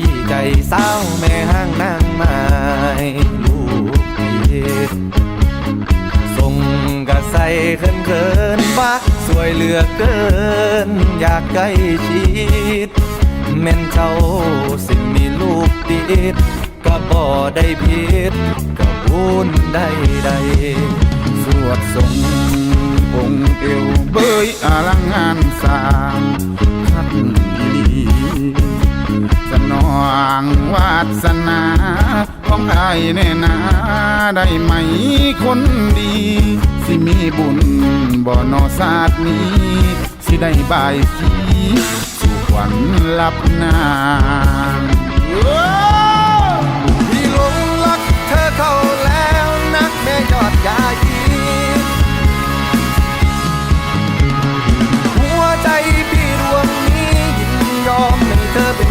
ยี่ใจเศร้าแม่ห้างนางไม้ลูกพี่ส่งกระใสเขินเขินฟ้าสวยเหลือเกิน อยากใกล้ชิดแม่นเจ้าสิมีลูกติดก็บ่ได้ผิดก็บุญได้ใดสวดสงองค์เกี่ยวเบยอลังงานสา วาสนาของอายแน่นาได้ไหมคนดี สิมีบุญบ่นอศาสตร์นี้ สิได้บายสีสู่ขวัญลับนางพี่หลงรักเธอเข้าแล้วนักแม่ยอดยายีหัวใจพี่ดวงนี้ยินยอมให้เธอเป็น